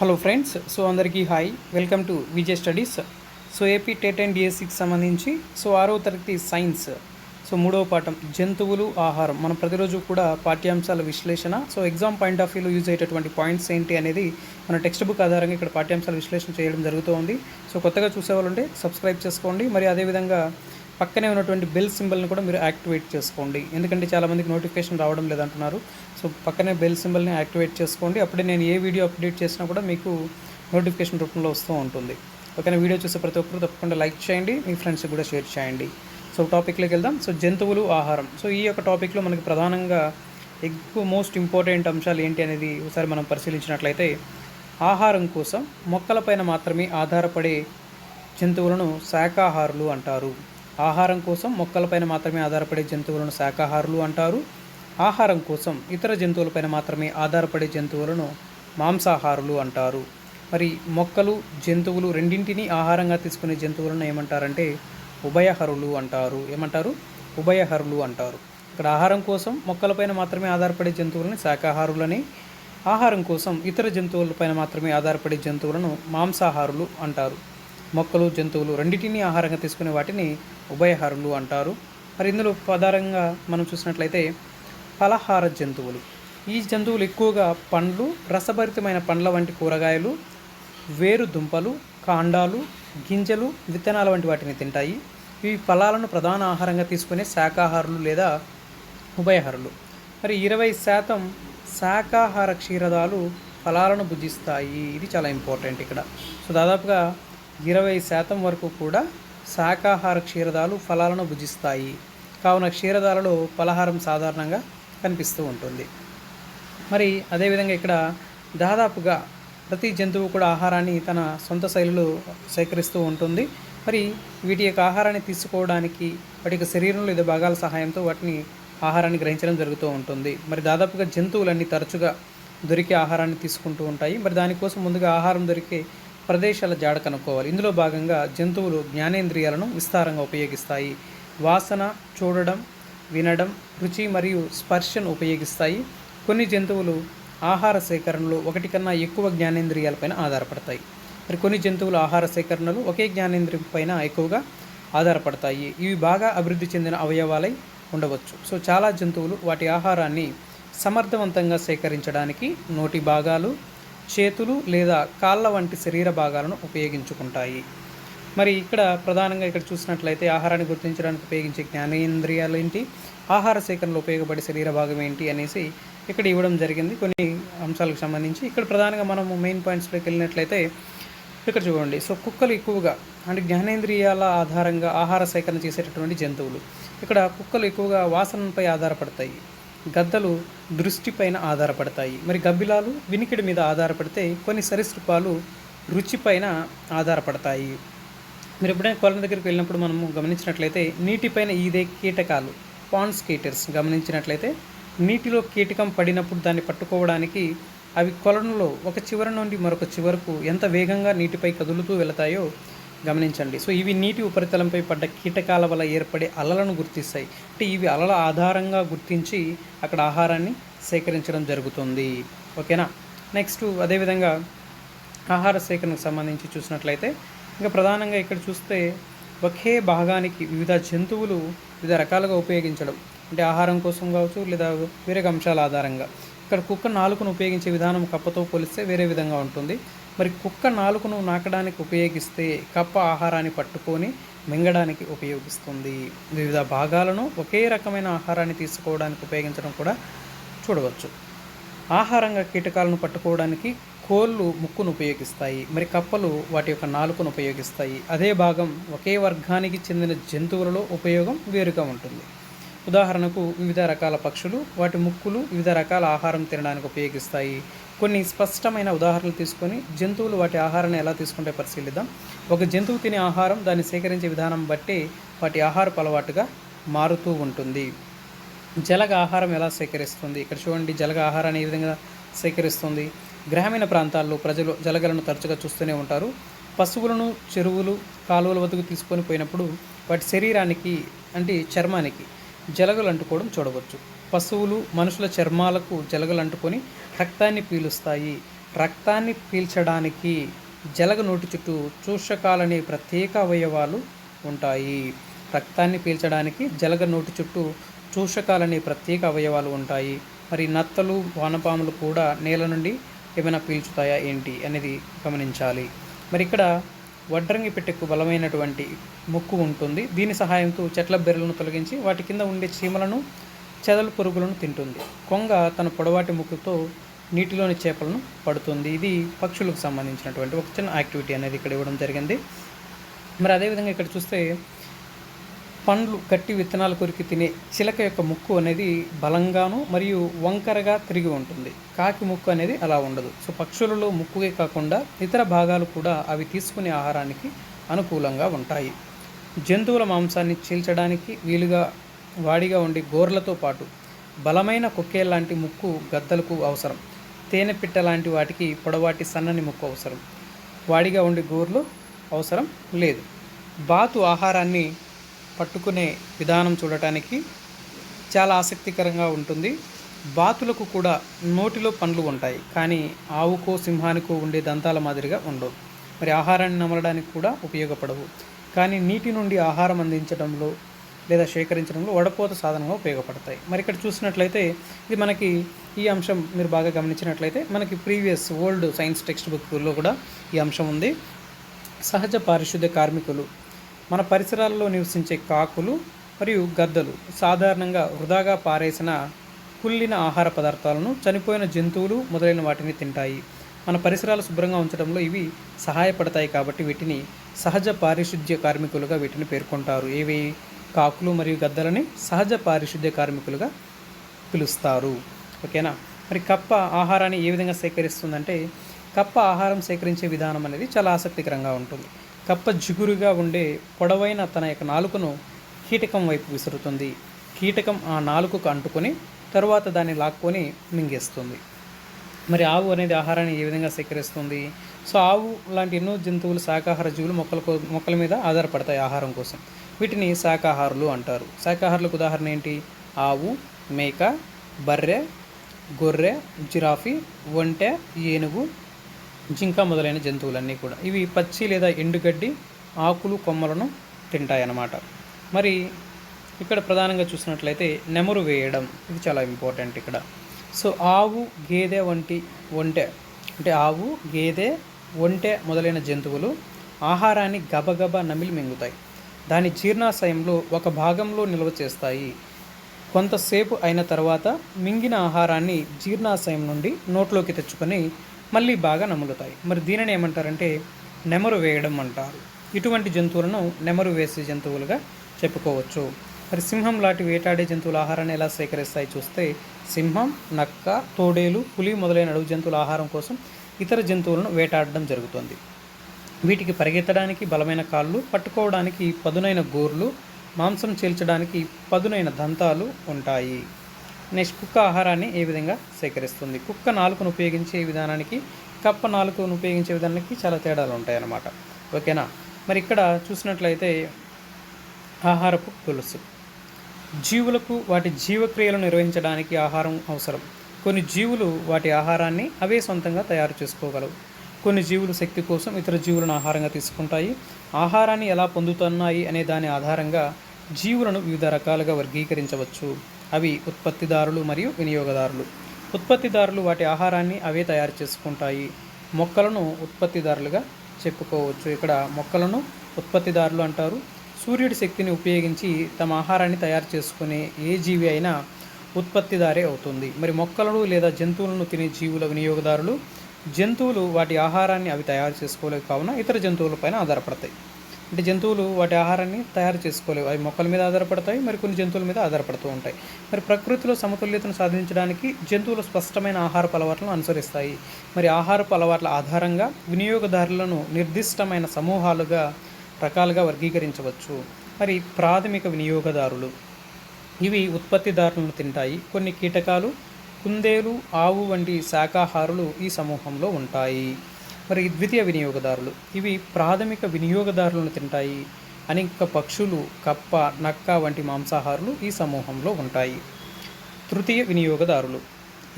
Hello friends so అందరికీ hi welcome to Vijay studies so AP TET and డిఎస్సికి సంబంధించి so ఆరో తరగతి సైన్స్ సో మూడవ పాఠం జంతువులు ఆహారం. మనం ప్రతిరోజు కూడా పాఠ్యాంశాల విశ్లేషణ సో ఎగ్జామ్ పాయింట్ ఆఫ్ వ్యూలో యూజ్ అయ్యేటటువంటి పాయింట్స్ ఏంటి అనేది మన టెక్స్ట్ బుక్ ఆధారంగా ఇక్కడ పాఠ్యాంశాల విశ్లేషణ చేయడం జరుగుతోంది. సో కొత్తగా చూసేవాళ్ళు ఉంటే సబ్స్క్రైబ్ చేసుకోండి. మరి అదేవిధంగా పక్కనే ఉన్నటువంటి బెల్ సింబల్ని కూడా మీరు యాక్టివేట్ చేసుకోండి. ఎందుకంటే చాలామందికి నోటిఫికేషన్ రావడం లేదంటున్నారు. సో పక్కనే బెల్ సింబల్ని యాక్టివేట్ చేసుకోండి. అప్పుడే నేను ఏ వీడియో అప్డేట్ చేసినా కూడా మీకు నోటిఫికేషన్ రూపంలో వస్తూ ఉంటుంది. ఓకేనా? వీడియో చూసే ప్రతి ఒక్కరు తప్పకుండా లైక్ చేయండి. మీ ఫ్రెండ్స్కి కూడా షేర్ చేయండి. సో టాపిక్లోకి వెళ్దాం. సో జంతువులు ఆహారం. సో ఈ యొక్క టాపిక్లో మనకి ప్రధానంగా ఎక్కువ మోస్ట్ ఇంపార్టెంట్ అంశాలు ఏంటి అనేది ఒకసారి మనం పరిశీలించినట్లయితే ఆహారం కోసం మొక్కలపైన మాత్రమే ఆధారపడే జంతువులను శాకాహారులు అంటారు. ఆహారం కోసం మొక్కలపైన మాత్రమే ఆధారపడే జంతువులను శాకాహారులు అంటారు. ఆహారం కోసం ఇతర జంతువులపైన మాత్రమే ఆధారపడే జంతువులను మాంసాహారులు అంటారు. మరి మొక్కలు జంతువులు రెండింటినీ ఆహారంగా తీసుకునే జంతువులను ఏమంటారంటే ఉభయహరులు అంటారు. ఏమంటారు? ఉభయహరులు అంటారు. ఇక్కడ ఆహారం కోసం మొక్కలపైన మాత్రమే ఆధారపడే జంతువులని శాకాహారులని. ఆహారం కోసం ఇతర జంతువులపైన మాత్రమే ఆధారపడే జంతువులను మాంసాహారులు అంటారు. మొక్కలు జంతువులు రెండింటినీ ఆహారంగా తీసుకునే వాటిని ఉభయహారులు అంటారు. మరి ఇందులో ప్రధానంగా మనం చూసినట్లయితే ఫలహార జంతువులు. ఈ జంతువులు ఎక్కువగా పండ్లు రసభరితమైన పండ్ల వంటి కూరగాయలు వేరు దుంపలు కాండాలు గింజలు విత్తనాల వంటి వాటిని తింటాయి. ఇవి ఫలాలను ప్రధాన ఆహారంగా తీసుకునే శాకాహారులు లేదా ఉభయహారులు. మరి ఇరవై శాతం శాకాహార క్షీరదాలు ఫలాలను భుజిస్తాయి. ఇది చాలా ఇంపార్టెంట్ ఇక్కడ. సో దాదాపుగా ఇరవై శాతం వరకు కూడా శాకాహార క్షీరదాలు ఫలాలను భుజిస్తాయి. కావున క్షీరదాలలో ఫలహారం సాధారణంగా కనిపిస్తూ ఉంటుంది. మరి అదేవిధంగా ఇక్కడ దాదాపుగా ప్రతి జంతువు కూడా ఆహారాన్ని తన సొంత శైలిలో సేకరిస్తూ ఉంటుంది. మరి వీటి యొక్క ఆహారాన్ని తీసుకోవడానికి వాటి యొక్క శరీరంలో లేదా భాగాల సహాయంతో వాటిని ఆహారాన్ని గ్రహించడం జరుగుతూ ఉంటుంది. మరి దాదాపుగా జంతువులన్నీ తరచుగా దొరికే ఆహారాన్ని తీసుకుంటూ ఉంటాయి. మరి దానికోసం ముందుగా ఆహారం దొరికే ప్రదేశాల జాడ కనుక్కోవాలి. ఇందులో భాగంగా జంతువులు జ్ఞానేంద్రియాలను విస్తారంగా ఉపయోగిస్తాయి. వాసన చూడడం వినడం రుచి మరియు స్పర్శను ఉపయోగిస్తాయి. కొన్ని జంతువులు ఆహార సేకరణలో ఒకటి కన్నా ఎక్కువ జ్ఞానేంద్రియాలపైన ఆధారపడతాయి. మరి కొన్ని జంతువుల ఆహార సేకరణలు ఒకే జ్ఞానేంద్రియం పైన ఎక్కువగా ఆధారపడతాయి. ఇవి బాగా అభివృద్ధి చెందిన అవయవాలై ఉండవచ్చు. సో చాలా జంతువులు వాటి ఆహారాన్ని సమర్థవంతంగా సేకరించడానికి నోటి భాగాలు చేతులు లేదా కాళ్ళ వంటి శరీర భాగాలను ఉపయోగించుకుంటాయి. మరి ఇక్కడ ప్రధానంగా ఇక్కడ చూసినట్లయితే ఆహారాన్ని గుర్తించడానికి ఉపయోగించే జ్ఞానేంద్రియాలు ఏంటి? ఆహార సేకరణలో ఉపయోగపడే శరీర భాగం ఏంటి అనేసి ఇక్కడ ఇవ్వడం జరిగింది. కొన్ని అంశాలకు సంబంధించి ఇక్కడ ప్రధానంగా మనము మెయిన్ పాయింట్స్లోకి వెళ్ళినట్లయితే ఇక్కడ చూడండి. సో కుక్కలు ఎక్కువగా అంటే జ్ఞానేంద్రియాల ఆధారంగా ఆహార సేకరణ చేసేటటువంటి జంతువులు. ఇక్కడ కుక్కలు ఎక్కువగా వాసనపై ఆధారపడతాయి. గద్దలు దృష్టిపైన ఆధారపడతాయి. మరి గబ్బిలాలు వినికిడి మీద ఆధారపడితే కొన్ని సరీసృపాలు రుచిపైన ఆధారపడతాయి. మీరు ఎప్పుడైనా కొలను దగ్గరికి వెళ్ళినప్పుడు మనము గమనించినట్లయితే నీటిపైన ఈదే కీటకాలు పాండ్స్ కీటర్స్ గమనించినట్లయితే నీటిలో కీటకం పడినప్పుడు దాన్ని పట్టుకోవడానికి అవి కొలనులో ఒక చివర నుండి మరొక చివరకు ఎంత వేగంగా నీటిపై కదులుతూ వెళతాయో గమనించండి. సో ఇవి నీటి ఉపరితలంపై పడ్డ కీటకాల వల్ల ఏర్పడే అలలను గుర్తిస్తాయి. అంటే ఇవి అలల ఆధారంగా గుర్తించి అక్కడ ఆహారాన్ని సేకరించడం జరుగుతుంది. ఓకేనా? నెక్స్ట్ అదేవిధంగా ఆహార సేకరణకు సంబంధించి చూసినట్లయితే ఇంకా ప్రధానంగా ఇక్కడ చూస్తే ఒకే భాగానికి వివిధ జంతువులు వివిధ రకాలుగా ఉపయోగించడం. అంటే ఆహారం కోసం కావచ్చు లేదా వేరే అంశాల ఆధారంగా. ఇక్కడ కుక్క నాలుకను ఉపయోగించే విధానం కప్పతో పోలిస్తే వేరే విధంగా ఉంటుంది. మరి కుక్క నాలుకను నాకడానికి ఉపయోగిస్తే కప్ప ఆహారాన్ని పట్టుకొని మింగడానికి ఉపయోగిస్తుంది. వివిధ భాగాలను ఒకే రకమైన ఆహారాన్ని తీసుకోవడానికి ఉపయోగించడం కూడా చూడవచ్చు. ఆహారంగా కీటకాలను పట్టుకోవడానికి కోళ్ళు ముక్కును ఉపయోగిస్తాయి. మరి కప్పలు వాటి యొక్క నాలుకను ఉపయోగిస్తాయి. అదే భాగం ఒకే వర్గానికి చెందిన జంతువులలో ఉపయోగం వేరుగా ఉంటుంది. ఉదాహరణకు వివిధ రకాల పక్షులు వాటి ముక్కులు వివిధ రకాల ఆహారం తినడానికి ఉపయోగిస్తాయి. కొన్ని స్పష్టమైన ఉదాహరణలు తీసుకొని జంతువులు వాటి ఆహారాన్ని ఎలా తీసుకుంటే పరిశీలిద్దాం. ఒక జంతువు తినే ఆహారం దాన్ని సేకరించే విధానం బట్టి వాటి ఆహారపు అలవాటుగా మారుతూ ఉంటుంది. జలగ ఆహారం ఎలా సేకరిస్తుంది? ఇక్కడ చూడండి జలగ ఆహారాన్ని ఏ విధంగా సేకరిస్తుంది? గ్రామీణ ప్రాంతాల్లో ప్రజలు జలగలను తరచుగా చూస్తూనే ఉంటారు. పశువులను చెరువులు కాలువల వద్దకు తీసుకొని పోయినప్పుడు వాటి శరీరానికి అంటే చర్మానికి జలగలు అంటుకోవడం చూడవచ్చు. పశువులు మనుషుల చర్మాలకు జలగలు అంటుకొని రక్తాన్ని పీలుస్తాయి. రక్తాన్ని పీల్చడానికి జలగ నోటి చుట్టూ చూషకాలనే ప్రత్యేక అవయవాలు ఉంటాయి. రక్తాన్ని పీల్చడానికి జలగ నోటి చుట్టూ చూషకాలనే ప్రత్యేక అవయవాలు ఉంటాయి. మరి నత్తలు వానపాములు కూడా నేల నుండి ఏమైనా పీల్చుతాయా ఏంటి అనేది గమనించాలి. మరి ఇక్కడ వడ్రంగి పెట్టెకు బలమైనటువంటి ముక్కు ఉంటుంది. దీని సహాయంతో చెట్ల బెర్రలను తొలగించి వాటి కింద ఉండే చీమలను చెదలు పురుగులను తింటుంది. కొంగ తన పొడవాటి ముక్కుతో నీటిలోని చేపలను పడుతుంది. ఇది పక్షులకు సంబంధించినటువంటి ఒక చిన్న యాక్టివిటీ అనేది ఇక్కడ ఇవ్వడం జరిగింది. మరి అదేవిధంగా ఇక్కడ చూస్తే పండ్లు గట్టి విత్తనాలు కొరికి తినే చిలక యొక్క ముక్కు అనేది బలంగాను మరియు వంకరగా తిరిగి ఉంటుంది. కాకి ముక్కు అనేది అలా ఉండదు. సో పక్షులలో ముక్కుగే కాకుండా ఇతర భాగాలు కూడా అవి తీసుకునే ఆహారానికి అనుకూలంగా ఉంటాయి. జంతువుల మాంసాన్ని చీల్చడానికి వీలుగా వాడిగా ఉండి గోర్లతో పాటు బలమైన కొక్కేలాంటి ముక్కు గద్దలకు అవసరం. తేనె పిట్ట లాంటి వాటికి పొడవాటి సన్నని ముక్కు అవసరం. వాడిగా ఉండే గోర్లు అవసరం లేదు. బాతు ఆహారాన్ని పట్టుకునే విధానం చూడటానికి చాలా ఆసక్తికరంగా ఉంటుంది. బాతులకు కూడా నోటిలో పండ్లు ఉంటాయి. కానీ ఆవుకో సింహానికో ఉండే దంతాల మాదిరిగా ఉండవు. మరి ఆహారాన్ని నమలడానికి కూడా ఉపయోగపడవు. కానీ నీటి నుండి ఆహారం అందించడంలో లేదా సేకరించడంలో వడపోత సాధనంగా ఉపయోగపడతాయి. మరి ఇక్కడ చూసినట్లయితే ఇది మనకి ఈ అంశం మీరు బాగా గమనించినట్లయితే మనకి ప్రీవియస్ ఓల్డ్ సైన్స్ టెక్స్ట్ బుక్లో కూడా ఈ అంశం ఉంది. సహజ పారిశుద్ధ్య కార్మికులు మన పరిసరాల్లో నివసించే కాకులు మరియు గద్దలు సాధారణంగా వృధాగా పారేసిన కుళ్ళిన ఆహార పదార్థాలను చనిపోయిన జంతువులు మొదలైన వాటిని తింటాయి. మన పరిసరాలు శుభ్రంగా ఉంచడంలో ఇవి సహాయపడతాయి కాబట్టి వీటిని సహజ పారిశుద్ధ్య కార్మికులుగా వీటిని పేర్కొంటారు. ఏవి? కాకులు మరియు గద్దలని సహజ పారిశుద్ధ్య కార్మికులుగా పిలుస్తారు. ఓకేనా? మరి కప్ప ఆహారాన్ని ఏ విధంగా సేకరిస్తుందంటే కప్ప ఆహారం సేకరించే విధానం అనేది చాలా ఆసక్తికరంగా ఉంటుంది. కప్ప జిగురుగా ఉండే పొడవైన తన యొక్క నాలుకను కీటకం వైపు విసురుతుంది. కీటకం ఆ నాలుకకు అంటుకొని తరువాత దాన్ని లాక్కొని మింగేస్తుంది. మరి ఆవు అనేది ఆహారాన్ని ఏ విధంగా సేకరిస్తుంది? సో ఆవు లాంటి ఎన్నో జంతువులు శాకాహార జీవులు మొక్కల మొక్కల మీద ఆధారపడతాయి ఆహారం కోసం. వీటిని శాకాహారులు అంటారు. శాకాహారులకు ఉదాహరణ ఏంటి? ఆవు మేక బర్రె గొర్రె జిరాఫీ ఒంటె ఏనుగు జింక మొదలైన జంతువులన్నీ కూడా. ఇవి పచ్చి లేదా ఎండుగడ్డి ఆకులు కొమ్మలను తింటాయన్నమాట. మరి ఇక్కడ ప్రధానంగా చూసినట్లయితే నెమరు వేయడం ఇది చాలా ఇంపార్టెంట్ ఇక్కడ. సో ఆవు గేదె వంటి ఒంటె అంటే ఆవు గేదె ఒంటె మొదలైన జంతువులు ఆహారాన్ని గబగబా నమిలి మింగుతాయి. దాని జీర్ణాశయంలో ఒక భాగంలో నిల్వ చేస్తాయి. కొంతసేపు అయిన తర్వాత మింగిన ఆహారాన్ని జీర్ణాశయం నుండి నోట్లోకి తెచ్చుకొని మళ్ళీ బాగా నములుతాయి. మరి దీనిని ఏమంటారంటే నెమరు వేయడం అంటారు. ఇటువంటి జంతువులను నెమరు వేసే జంతువులుగా చెప్పుకోవచ్చు. మరి సింహం లాంటి వేటాడే జంతువుల ఆహారాన్ని ఎలా సేకరిస్తాయి చూస్తే సింహం నక్క తోడేలు పులి మొదలైన అడవి జంతువుల ఆహారం కోసం ఇతర జంతువులను వేటాడడం జరుగుతుంది. వీటికి పరిగెత్తడానికి బలమైన కాళ్ళు పట్టుకోవడానికి పదునైన గోర్లు మాంసం చీల్చడానికి పదునైన దంతాలు ఉంటాయి. నెక్స్ట్ కుక్క ఆహారాన్ని ఏ విధంగా సేకరిస్తుంది? కుక్క నాలుకను ఉపయోగించే విధానానికి కప్ప నాలుకను ఉపయోగించే విధానానికి చాలా తేడాలు ఉంటాయి అన్నమాట ఓకేనా? మరి ఇక్కడ చూసినట్లయితే ఆహారపు గొలుసు జీవులకు వాటి జీవక్రియలను నిర్వహించడానికి ఆహారం అవసరం. కొన్ని జీవులు వాటి ఆహారాన్ని అవే సొంతంగా తయారు చేసుకోగలవు. కొన్ని జీవులు శక్తి కోసం ఇతర జీవులను ఆహారంగా తీసుకుంటాయి. ఆహారాన్ని ఎలా పొందుతున్నాయి అనే దాని ఆధారంగా జీవులను వివిధ రకాలుగా వర్గీకరించవచ్చు. అవి ఉత్పత్తిదారులు మరియు వినియోగదారులు. ఉత్పత్తిదారులు వాటి ఆహారాన్ని అవే తయారు చేసుకుంటాయి. మొక్కలను ఉత్పత్తిదారులుగా చెప్పుకోవచ్చు. ఇక్కడ మొక్కలను ఉత్పత్తిదారులు అంటారు. సూర్యుడి శక్తిని ఉపయోగించి తమ ఆహారాన్ని తయారు చేసుకునే ఏ జీవి అయినా ఉత్పత్తిదారే అవుతుంది. మరి మొక్కలను లేదా జంతువులను తినే జీవుల వినియోగదారులు జంతువులు వాటి ఆహారాన్ని అవి తయారు చేసుకోలేక కావున ఇతర జంతువులపైన ఆధారపడతాయి. అంటే జంతువులు వాటి ఆహారాన్ని తయారు చేసుకోలేవు. అవి మొక్కల మీద ఆధారపడతాయి మరి కొన్ని జంతువుల మీద ఆధారపడుతూ ఉంటాయి. మరి ప్రకృతిలో సమతుల్యతను సాధించడానికి జంతువులు స్పష్టమైన ఆహారపు అలవాట్లను అనుసరిస్తాయి. మరి ఆహారపు అలవాట్ల ఆధారంగా వినియోగదారులను నిర్దిష్టమైన సమూహాలుగా రకాలుగా వర్గీకరించవచ్చు. మరి ప్రాథమిక వినియోగదారులు. ఇవి ఉత్పత్తిదారులను తింటాయి. కొన్ని కీటకాలు కుందేలు ఆవు వంటి శాకాహారులు ఈ సమూహంలో ఉంటాయి. మరి ద్వితీయ వినియోగదారులు. ఇవి ప్రాథమిక వినియోగదారులను తింటాయి. అనేక పక్షులు కప్ప నక్క వంటి మాంసాహారులు ఈ సమూహంలో ఉంటాయి. తృతీయ వినియోగదారులు.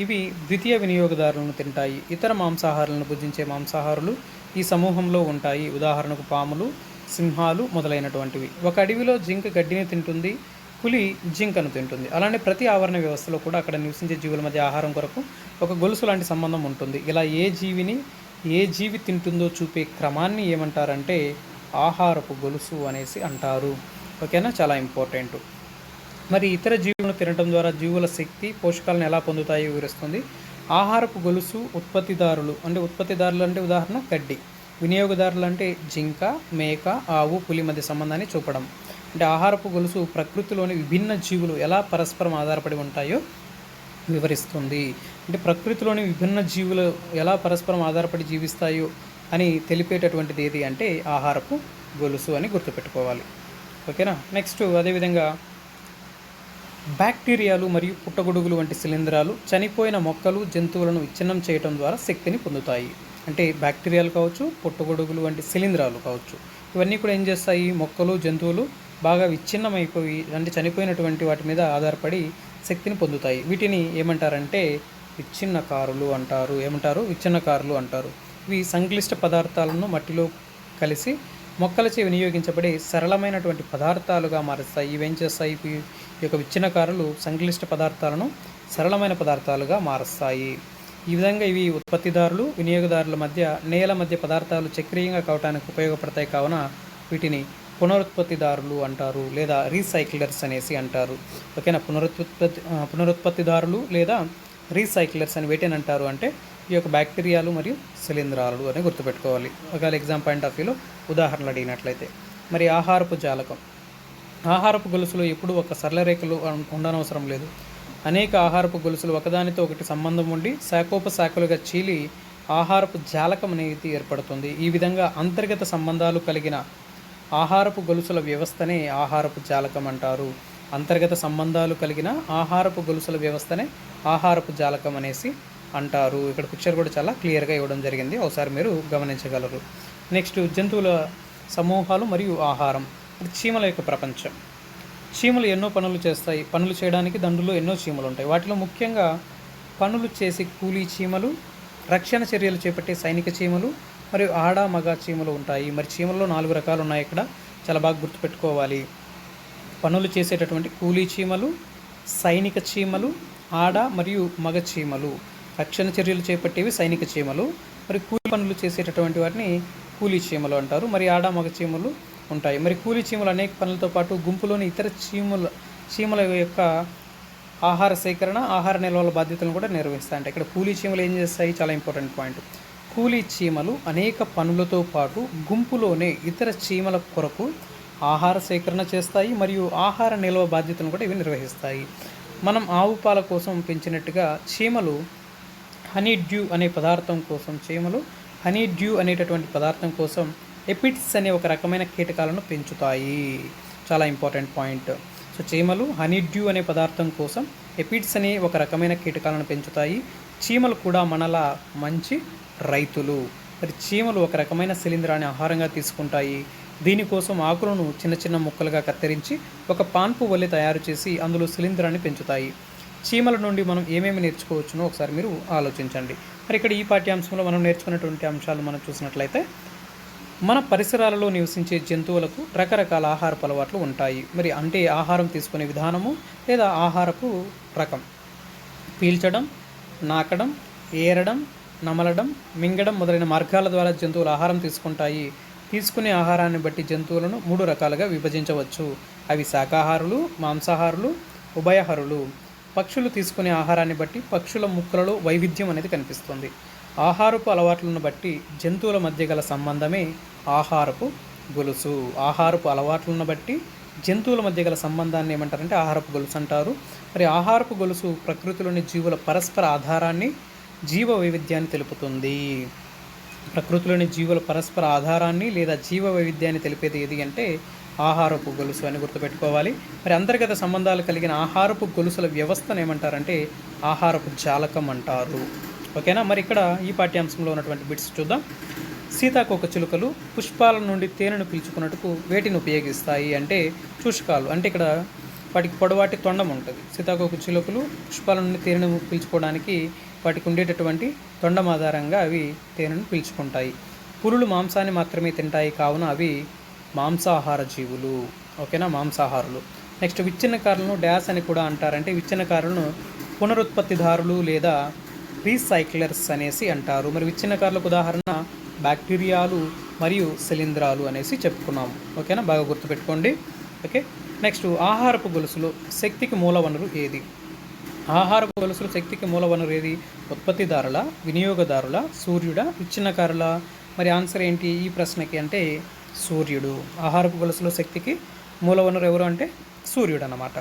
ఇవి ద్వితీయ వినియోగదారులను తింటాయి. ఇతర మాంసాహారులను భుజించే మాంసాహారులు ఈ సమూహంలో ఉంటాయి. ఉదాహరణకు పాములు సింహాలు మొదలైనటువంటివి. ఒక అడవిలో జింక గడ్డిని తింటుంది పులి జింకను తింటుంది. అలానే ప్రతి ఆవరణ వ్యవస్థలో కూడా అక్కడ నివసించే జీవుల మధ్య ఆహారం కొరకు ఒక గొలుసు లాంటి సంబంధం ఉంటుంది. ఇలా ఏ జీవిని ఏ జీవి తింటుందో చూపే క్రమాన్ని ఏమంటారంటే ఆహారపు గొలుసు అనేసి అంటారు. ఓకేనా? చాలా ఇంపార్టెంట్. మరి ఇతర జీవులను తినడం ద్వారా జీవుల శక్తి పోషకాలను ఎలా పొందుతాయో వివరిస్తుంది. ఆహారపు గొలుసు ఉత్పత్తిదారులు అంటే ఉత్పత్తిదారులు అంటే ఉదాహరణ గడ్డి. వినియోగదారులు అంటే జింక మేక ఆవు పులి మధ్య సంబంధాన్ని చూపడం. అంటే ఆహారపు గొలుసు ప్రకృతిలోని విభిన్న జీవులు ఎలా పరస్పరం ఆధారపడి ఉంటాయో వివరిస్తుంది. అంటే ప్రకృతిలోని విభిన్న జీవులు ఎలా పరస్పరం ఆధారపడి జీవిస్తాయో అని తెలిపేటటువంటిది ఏది అంటే ఆహారపు గొలుసు అని గుర్తుపెట్టుకోవాలి. ఓకేనా? నెక్స్ట్ అదేవిధంగా బ్యాక్టీరియాలు మరియు పుట్టగొడుగులు వంటి శిలీంధ్రాలు చనిపోయిన మొక్కలు జంతువులను విచ్ఛిన్నం చేయడం ద్వారా శక్తిని పొందుతాయి. అంటే బ్యాక్టీరియాలు కావచ్చు పుట్టగొడుగులు వంటి శిలీంధ్రాలు కావచ్చు. ఇవన్నీ కూడా ఏం చేస్తాయి? మొక్కలు జంతువులు బాగా విచ్ఛిన్నమైపోయి అంటే చనిపోయినటువంటి వాటి మీద ఆధారపడి శక్తిని పొందుతాయి. వీటిని ఏమంటారంటే విచ్ఛిన్నకారులు అంటారు. ఏమంటారు? విచ్ఛిన్నకారులు అంటారు. ఇవి సంక్లిష్ట పదార్థాలను మట్టిలో కలిసి మొక్కలచే వినియోగించబడే సరళమైనటువంటి పదార్థాలుగా మారుస్తాయి. ఇవేం చేస్తాయి? ఈ యొక్క విచ్ఛిన్నకారులు సంక్లిష్ట పదార్థాలను సరళమైన పదార్థాలుగా మారుస్తాయి. ఈ విధంగా ఇవి ఉత్పత్తిదారులు వినియోగదారుల మధ్య నేల మధ్య పదార్థాలు చక్రీయంగా కావడానికి ఉపయోగపడతాయి. కావున వీటిని పునరుత్పత్తిదారులు అంటారు లేదా రీసైక్లర్స్ అనేసి అంటారు. ఓకేనా? పునరుత్పత్తి పునరుత్పత్తిదారులు లేదా రీసైక్లర్స్ అని వేటిని అంటారు అంటే ఈ యొక్క బ్యాక్టీరియాలు మరియు శిలీంధ్రాలు అని గుర్తుపెట్టుకోవాలి. ఒకవేళ ఎగ్జామ్ పాయింట్ ఆఫ్ వ్యూలో ఉదాహరణలు అడిగినట్లయితే. మరి ఆహారపు జాలకం. ఆహారపు గొలుసులో ఎప్పుడు ఒక సరళ రేఖలు ఉండనవసరం లేదు. అనేక ఆహారపు గొలుసులు ఒకదానితో ఒకటి సంబంధం ఉండి శాఖోపశాఖలుగా చీలి ఆహారపు జాలకం అనేది ఏర్పడుతుంది. ఈ విధంగా అంతర్గత సంబంధాలు కలిగిన ఆహారపు గొలుసుల వ్యవస్థనే ఆహారపు జాలకం అంటారు అంతర్గత సంబంధాలు కలిగిన ఆహారపు గొలుసుల వ్యవస్థనే ఆహారపు జాలకం అనేసి అంటారు. ఇక్కడ పిక్చర్ కూడా చాలా క్లియర్గా ఇవ్వడం జరిగింది. ఒకసారి మీరు గమనించగలరు. నెక్స్ట్ జంతువుల సమూహాలు మరియు ఆహారం. ఇది చీమల యొక్క ప్రపంచం. చీమలు ఎన్నో పనులు చేస్తాయి. పనులు చేయడానికి దండులో ఎన్నో చీమలు ఉంటాయి. వాటిలో ముఖ్యంగా పనులు చేసే కూలీ చీమలు రక్షణ చర్యలు చేపట్టే సైనిక చీమలు మరియు ఆడ మగ చీమలు ఉంటాయి. మరి చీమల్లో నాలుగు రకాలు ఉన్నాయి ఇక్కడ. చాలా బాగా గుర్తుపెట్టుకోవాలి. పనులు చేసేటటువంటి కూలీ చీమలు సైనిక చీమలు ఆడ మరియు మగ చీమలు. రక్షణ చర్యలు చేపట్టేవి సైనిక చీమలు. మరి కూలి పనులు చేసేటటువంటి వాటిని కూలీ చీమలు అంటారు. మరి ఆడ మగ చీమలు ఉంటాయి. మరి కూలీ చీమలు అనేక పనులతో పాటు గుంపులోని ఇతర చీమల చీమల యొక్క ఆహార సేకరణ ఆహార నిల్వల బాధ్యతలను కూడా నిర్వహిస్తాయి అంటే ఇక్కడ కూలీ చీమలు ఏం చేస్తాయి? చాలా ఇంపార్టెంట్ పాయింట్. కూలీ చీమలు అనేక పనులతో పాటు గుంపులోనే ఇతర చీమల కొరకు ఆహార సేకరణ చేస్తాయి మరియు ఆహార నిల్వ బాధ్యతను కూడా ఇవి నిర్వహిస్తాయి. మనం ఆవు పాల కోసం పెంచినట్టుగా చీమలు హనీ డ్యూ అనే పదార్థం కోసం చీమలు హనీ డ్యూ అనేటటువంటి పదార్థం కోసం ఎపిట్స్ అనే ఒక రకమైన కీటకాలను పెంచుతాయి. చాలా ఇంపార్టెంట్ పాయింట్. సో చీమలు హనీ డ్యూ అనే పదార్థం కోసం ఎపిడ్స్ అనే ఒక రకమైన కీటకాలను పెంచుతాయి. చీమలు కూడా మనలా మంచి రైతులు. మరి చీమలు ఒక రకమైన శిలీంధ్రాన్ని ఆహారంగా తీసుకుంటాయి. దీనికోసం ఆకులను చిన్న చిన్న ముక్కలుగా కత్తిరించి ఒక పాన్పు వలె తయారు చేసి అందులో శిలీంధ్రాన్ని పెంచుతాయి. చీమల నుండి మనం ఏమేమి నేర్చుకోవచ్చునో ఒకసారి మీరు ఆలోచించండి. మరి ఇక్కడ ఈ పాఠ్యాంశంలో మనం నేర్చుకున్నటువంటి అంశాలు మనం చూసినట్లయితే మన పరిసరాలలో నివసించే జంతువులకు రకరకాల ఆహారపు అలవాట్లు ఉంటాయి. మరి అంటే ఆహారం తీసుకునే విధానము లేదా ఆహారపు రకం. పీల్చడం నాకడం ఏరడం నమలడం మింగడం మొదలైన మార్గాల ద్వారా జంతువులు ఆహారం తీసుకుంటాయి. తీసుకునే ఆహారాన్ని బట్టి జంతువులను మూడు రకాలుగా విభజించవచ్చు. అవి శాకాహారులు మాంసాహారులు ఉభయహారులు. పక్షులు తీసుకునే ఆహారాన్ని బట్టి పక్షుల ముక్కలలో వైవిధ్యం అనేది కనిపిస్తుంది. ఆహారపు అలవాట్లను బట్టి జంతువుల మధ్య గల సంబంధమే ఆహారపు గొలుసు. ఆహారపు అలవాట్లను బట్టి జంతువుల మధ్య గల సంబంధాన్ని ఏమంటారంటే ఆహారపు గొలుసు అంటారు. మరి ఆహారపు గొలుసు ప్రకృతిలోని జీవుల పరస్పర ఆధారాన్ని జీవ వైవిధ్యాన్ని తెలుపుతుంది. ప్రకృతిలోని జీవుల పరస్పర ఆధారాన్ని లేదా జీవ వైవిధ్యాన్ని తెలిపేది ఏది అంటే ఆహారపు గొలుసు అని గుర్తుపెట్టుకోవాలి. మరి అంతర్గత సంబంధాలు కలిగిన ఆహారపు గొలుసుల వ్యవస్థను ఏమంటారంటే ఆహారపు జాలకం అంటారు. ఓకేనా? మరి ఇక్కడ ఈ పాఠ్యాంశంలో ఉన్నటువంటి బిట్స్ చూద్దాం. సీతాకోక చిలుకలు పుష్పాల నుండి తేనెను పీల్చుకున్నట్టుకు వేటిని ఉపయోగిస్తాయి అంటే చూషకాలు. అంటే ఇక్కడ వాటికి పొడవాటి తొండం ఉంటుంది. సీతాకోక చిలుకలు పుష్పాల నుండి తేనెను పీల్చుకోవడానికి వాటికి ఉండేటటువంటి తొండం ఆధారంగా అవి తేనెను పీల్చుకుంటాయి. పురులు మాంసాన్ని మాత్రమే తింటాయి కావున అవి మాంసాహార జీవులు. ఓకేనా? మాంసాహారులు. నెక్స్ట్ విచ్ఛిన్నకారులను డ్యాస్ అని కూడా అంటారంటే విచ్ఛిన్నకారులను పునరుత్పత్తిదారులు లేదా రీసైక్లర్స్ అనేసి అంటారు. మరి విచ్ఛిన్నకారులకు ఉదాహరణ బ్యాక్టీరియాలు మరియు శిలీంధ్రాలు అనేసి చెప్పుకున్నాము. ఓకేనా? బాగా గుర్తుపెట్టుకోండి. ఓకే? నెక్స్ట్ ఆహారపు గొలుసులో శక్తికి మూల వనరు ఏది? ఆహారపు గొలుసులో శక్తికి మూల వనరు ఏది? ఉత్పత్తిదారుల వినియోగదారుల సూర్యుడ విచ్ఛిన్నకారుల మరి ఆన్సర్ ఏంటి ఈ ప్రశ్నకి అంటే సూర్యుడు. ఆహారపు గొలుసులో శక్తికి మూల వనరు ఎవరు అంటే సూర్యుడు అన్నమాట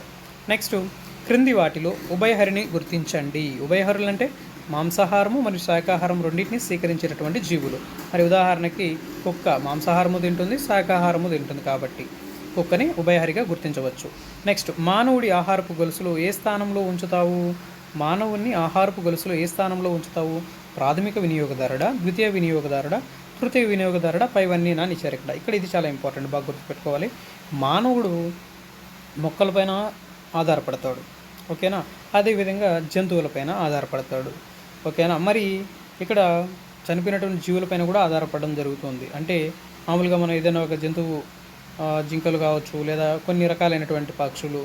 నెక్స్ట్ క్రింది వాటిలో ఉభయహరిని గుర్తించండి. ఉభయహరులు అంటే మాంసాహారము మరియు శాకాహారం రెండింటిని స్వీకరించేటటువంటి జీవులు. మరి ఉదాహరణకి కుక్క మాంసాహారము తింటుంది శాకాహారము తింటుంది కాబట్టి కుక్కని ఉభయహరిగా గుర్తించవచ్చు. నెక్స్ట్ మానవుడి ఆహారపు గొలుసులో ఏ స్థానంలో ఉంచుతావు? మానవుని ఆహారపు గొలుసులో ఏ స్థానంలో ఉంచుతావు? ప్రాథమిక వినియోగదారుడా ద్వితీయ వినియోగదారుడా తృతీయ వినియోగదారుడా పైవన్నీ నా ఇచ్చారు ఇక్కడ ఇక్కడ ఇది చాలా ఇంపార్టెంట్ బాగా గుర్తుపెట్టుకోవాలి. మానవుడు మొక్కలపైన ఆధారపడతాడు ఓకేనా? అదేవిధంగా జంతువులపైన ఆధారపడతాడు. ఓకేనా? మరి ఇక్కడ చనిపోయినటువంటి జీవులపైన కూడా ఆధారపడడం జరుగుతుంది. అంటే మామూలుగా మనం ఏదైనా ఒక జంతువు జింకలు కావచ్చు లేదా కొన్ని రకాలైనటువంటి పక్షులు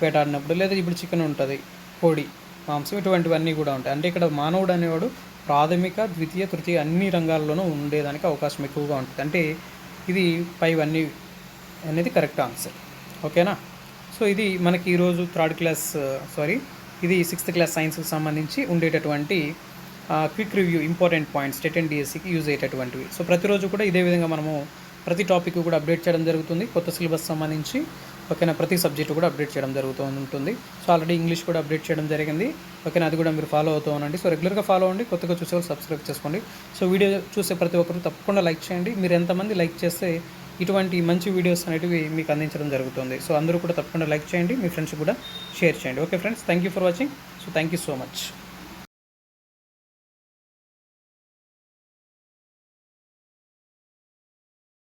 వేటాడినప్పుడు లేదా ఇప్పుడు చికెన్ ఉంటుంది కోడి మాంసం ఇటువంటివన్నీ కూడా ఉంటాయి. అంటే ఇక్కడ మానవుడు అనేవాడు ప్రాథమిక ద్వితీయ తృతీయ అన్ని రంగాల్లోనూ ఉండేదానికి అవకాశం ఎక్కువగా ఉంటుంది. అంటే ఇది పైవన్నీ అనేది కరెక్ట్ ఆన్సర్. ఓకేనా? సో ఇది మనకి ఈరోజు థర్డ్ క్లాస్ సారీ ఇది సిక్స్త్ క్లాస్ సైన్స్కి సంబంధించి ఉండేటటువంటి quick review important points TET and డిఎస్సికి యూజ్ అయ్యేటటువంటివి. సో ప్రతిరోజు కూడా ఇదే విధంగా మనము ప్రతి టాపిక్ కూడా అప్డేట్ చేయడం జరుగుతుంది. కొత్త సిలబస్ సంబంధించి ఓకేనా? ప్రతి సబ్జెక్టు కూడా అప్డేట్ చేయడం జరుగుతూ ఉంటుంది. సో ఆల్రెడీ ఇంగ్లీష్ కూడా అప్డేట్ చేయడం జరిగింది. ఓకేనా? అది కూడా మీరు ఫాలో అవుతూ ఉండండి. సో రెగ్యులర్గా ఫాలో అవ్వండి కొత్తగా చూసే వాళ్ళు సబ్స్క్రైబ్ చేసుకోండి. సో వీడియో చూసే ప్రతి ఒక్కరు తప్పకుండా లైక్ చేయండి. మీరు ఎంతమంది లైక్ చేస్తే ఇటువంటి మంచి వీడియోస్ అనేటివి మీకు అందించడం జరుగుతుంది. సో అందరూ కూడా తప్పకుండా లైక్ చేయండి మీ ఫ్రెండ్స్ కూడా షేర్ చేయండి. Okay friends thank you for watching. So thank you so much.